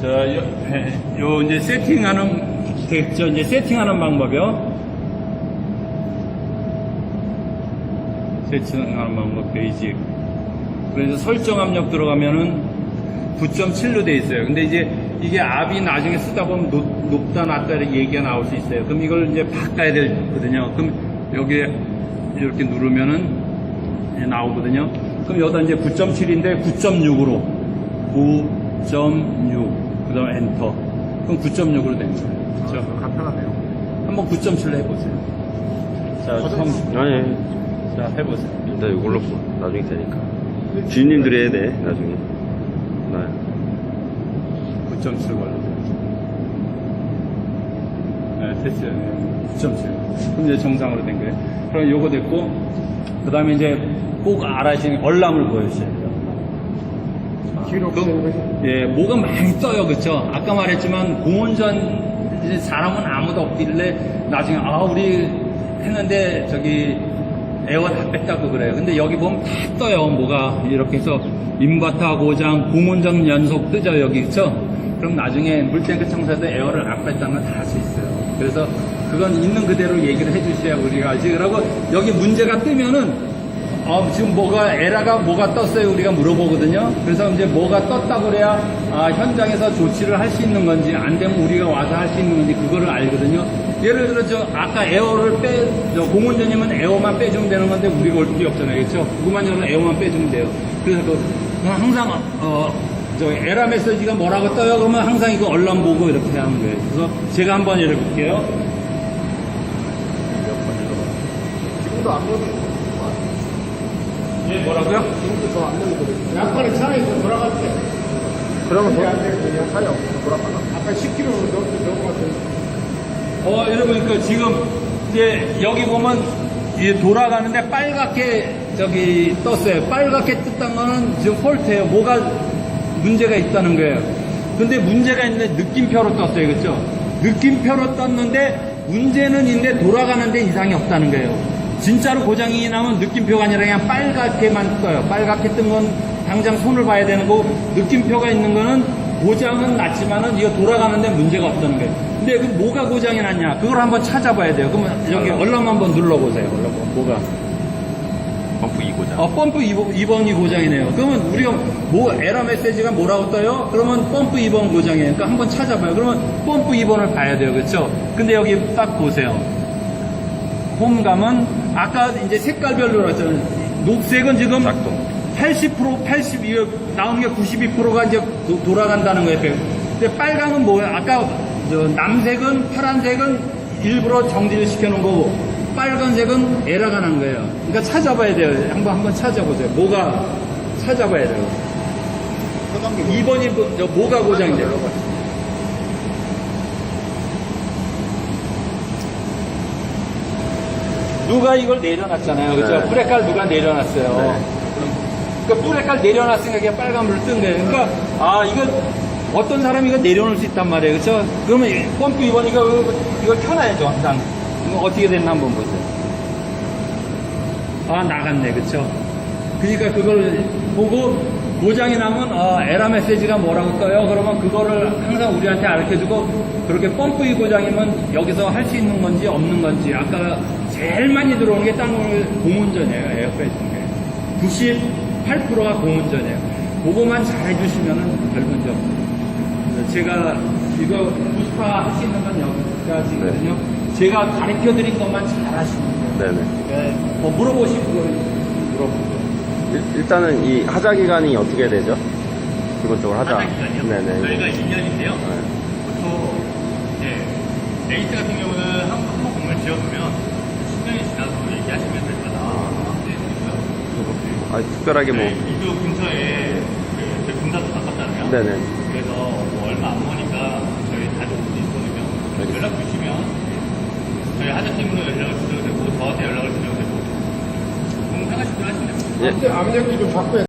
자, 요, 에, 요 이제 세팅하는 됐죠. 이제 세팅하는 방법이요. 세팅하는 방법 베이직. 그래서 설정 압력 들어가면은 9.7로 돼 있어요. 근데 이제 이게 압이 나중에 쓰다 보면 높, 높다 낮다 이렇게 얘기가 나올 수 있어요. 그럼 이걸 이제 바꿔야 되거든요. 그럼 여기에 이렇게 누르면은 나오거든요. 그럼 여기다 이제 9.7인데 9.6으로 9.6 그 다음 엔터. 그럼 9.6으로 된 거예요. 그렇죠? 간편하네요. 한번 9.7로 해보세요. 자, 처음, 아니, 자 해보세요. 나 이걸로 나중에 되니까. 주인님들이 해야 돼, 나중에. 나 9.7 걸로. 네, 됐어요. 9.7. 그럼 이제 정상으로 된 거예요. 그럼 요거 됐고, 그 다음에 이제 꼭 알아야지는 얼람을 보여주셔야 돼요. 그, 예, 뭐가 많이 떠요, 그쵸? 아까 말했지만, 공원전 사람은 아무도 없길래 나중에, 아, 우리 했는데, 저기, 에어 다 뺐다고 그래요. 근데 여기 보면 다 떠요, 뭐가. 이렇게 해서, 인바타 고장, 공원전 연속 뜨죠, 여기, 그쵸? 그럼 나중에 물탱크 청소에도 에어를 안 뺐다는 걸다할 수 있어요. 그래서 그건 있는 그대로 얘기를 해주셔야 우리가 알지. 그러고 여기 문제가 뜨면은 어, 지금 뭐가 에라가 뭐가 떴어요? 우리가 물어보거든요. 그래서 이제 뭐가 떴다 그래야 아, 현장에서 조치를 할 수 있는 건지 안 되면 우리가 와서 할 수 있는 건지 그거를 알거든요. 예를 들어 저 아까 에어를 빼저 공원장님은 에어만 빼주면 되는 건데 우리가 올 필요 없잖아요. 그렇죠 그것만 열면 에어만 빼주면 돼요. 그래서 그 항상 어, 저 에라 메시지가 뭐라고 떠요? 그러면 항상 이거 얼람 보고 이렇게 하는 거예요. 그래서 제가 한번 열어볼게요. 지금도 안 넣어도 예 뭐라고요? 지금도 저안 넣어도 약간의 차이 좀 돌아갈 때. 그러면 더, 그냥 차이 없어. 돌아가나? 아까 10km 넘, 넘어갔을 어, 여러분, 그 지금 이제 여기 보면 이제 돌아가는데 빨갛게 저기 떴어요. 빨갛게 떴던 거는 지금 폴트예요. 뭐가 문제가 있다는 거예요. 근데 문제가 있는데 느낌표로 떴어요. 그렇죠? 느낌표로 떴는데 문제는 있는데 돌아가는데 이상이 없다는 거예요. 진짜로 고장이 나면 느낌표가 아니라 그냥 빨갛게만 떠요. 빨갛게 뜬 건 당장 손을 봐야 되는 거고 느낌표가 있는 거는 고장은 났지만은 이거 돌아가는데 문제가 없다는 거예요. 근데 그 뭐가 고장이 났냐? 그걸 한번 찾아봐야 돼요. 그러면 여기 얼람 한번 눌러보세요. 얼람 뭐가? 펌프 2 고장. 어, 펌프 2번, 2번이 고장이네요. 그러면 우리가 뭐 에러 메시지가 뭐라고 떠요? 그러면 펌프 2번 고장이에요. 그러니까 한번 찾아봐요. 그러면 펌프 2번을 봐야 돼요. 그렇죠? 근데 여기 딱 보세요. 홈 가면 아까 이제 색깔별로 나왔잖아요. 녹색은 지금 작동. 80% 82 나오는 게 92%가 이제 도- 돌아간다는 거예요. 근데 빨강은 뭐예요? 아까 저 남색은 파란색은 일부러 정지를 시켜놓은 거고 빨간색은 에러가 난 거예요. 그러니까 찾아봐야 돼요. 한번 한번 찾아보세요. 뭐가 찾아봐야 돼요. 2번이 뭐, 저 뭐가 고장이돼요? 누가 이걸 내려놨잖아요. 그죠? 네. 브레칼 누가 내려놨어요. 네. 그러니까 뿌레칼 내려놨으니까 그게 빨간불을 뜬 거예요. 그러니까, 아, 이거, 어떤 사람이 이거 내려놓을 수 있단 말이에요. 그쵸? 그러면 이 펌프 2번 이거, 이걸 켜놔야죠, 항상. 이거 어떻게 됐나 한번 보세요. 아, 나갔네. 그쵸? 그러니까 그걸 보고 고장이 나면, 아, 에라 메시지가 뭐라고 떠요? 그러면 그거를 항상 우리한테 알려주고, 그렇게 펌프 2 고장이면 여기서 할 수 있는 건지 없는 건지, 아까 제일 많이 들어오는 게 땅을 공운전이에요. 에어프레시는 게. 98%가 공운전이에요. 그거만 잘 해주시면은 별 문제 없어요. 제가 이거 90%할수 있는 건 여기까지거든요. 제가 가르쳐 드린 것만 잘 하시면 돼요. 네네. 네, 뭐 물어보시고 물어보고. 일, 일 단은 이 하자 기간이 어떻게 되죠? 기본적으로 하자. 기간이요? 네네. 저희가 2년인데요. 네. 보통 이제 레이스 같은 경우는 한번 공을 지어두면 10년이 지나서 얘기하시면 될 거다. 아, 특별하게 뭐. 네, 이주 근처에 그 저희 군사도 바꿨잖아요. 네네. 그래서 뭐 얼마 안 머니까 저희 올수 있거든요. 연락 주시면 저희 하자팀으로 연락을 드려도 되고 저한테 연락을 드려도 되고 공사가시고 하시면 됩니다. 예. 압력기 좀 바꿔야